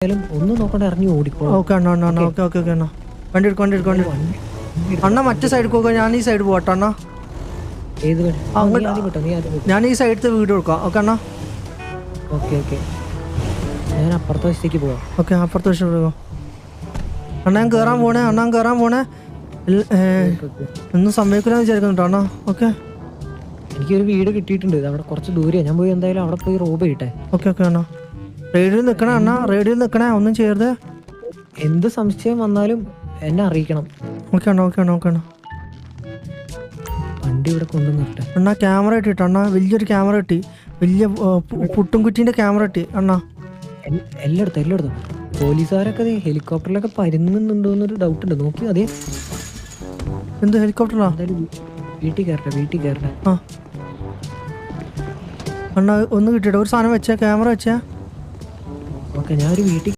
എന്തായാലും ഒന്നും നോക്കണ്ട ഇറങ്ങി ഓടിക്കോളാം. ഓക്കെ അണ്ണ അണ്ണ അണ്ണ ഓക്കെ ഓക്കെ ഓക്കെ അണ്ണ വണ്ടി എടുക്കും വണ്ടി എടുക്കും വണ്ടി എടുക്കും. അണ്ണ മറ്റേ സൈഡ് പോകാം ഞാൻ ഈ സൈഡ് പോകട്ടെ അണ്ണ. ഏത് ഞാൻ ഈ സൈഡത്തെ വീട് കൊടുക്കാം ഓക്കെ അണ്ണ. Okay okay. ഞാൻ അപ്പുറത്തെ വശത്തേക്ക് പോവാം. ഓക്കെ അപ്പുറത്തെ വശം പോകാം അണ്ണാൻ കയറാൻ പോണേ അണ്ണാൻ കയറാൻ പോണേ. ഒന്നും സമ്മതിക്കില്ലെന്ന് വിചാരിക്കുന്നുണ്ടോ അണ്ണാ. ഓക്കെ. എനിക്കൊരു വീട് കിട്ടിയിട്ടുണ്ട്. അവിടെ കുറച്ച് ദൂരെയാണ് ഞാൻ പോയി എന്തായാലും അവിടെ പോയി റോബ് ചെയ്യട്ടെ. ഓക്കെ ഓക്കെ അണ്ണ. റേഡിയോയിൽ നിൽക്കണ അണ്ണ റേഡിയോ നിൽക്കണേ ഒന്നും ചെയ്യരുത്. എന്ത് സംശയം വന്നാലും എന്നെ അറിയിക്കണം. ഓക്കെ അണ്ണ ഓക്കെ അണ്ണ ഓക്കെ അണ്ണ. വണ്ടി ഇവിടെ കൊണ്ടു നിർട്ടെ അണ്ണ ക്യാമറ ഇട്ടിട്ട് അണ്ണ വലിയൊരു ക്യാമറ കിട്ടി വലിയ പുട്ടും കുറ്റീന്റെ ക്യാമറ കിട്ടി അണ്ണ. എല്ലായിടത്തും എല്ലായിടത്തും. പോലീസുകാരൊക്കെ അതെ ഹെലികോപ്റ്ററിലൊക്കെ പരുന്നുണ്ടോ എന്നൊരു ഡൗട്ട് ഉണ്ട് നോക്കി അതെ. എന്ത് ഹെലികോപ്റ്ററാ? വീട്ടിൽ കയറട്ടെ വീട്ടിൽ കയറട്ടെ. ആ. അണ്ണ ഒന്ന് കിട്ടിയിട്ട് ഒരു സാധനം വെച്ചാ ക്യാമറ വെച്ചേ. ഓക്കെ ഞാൻ ഒരു വീട്ടിൽ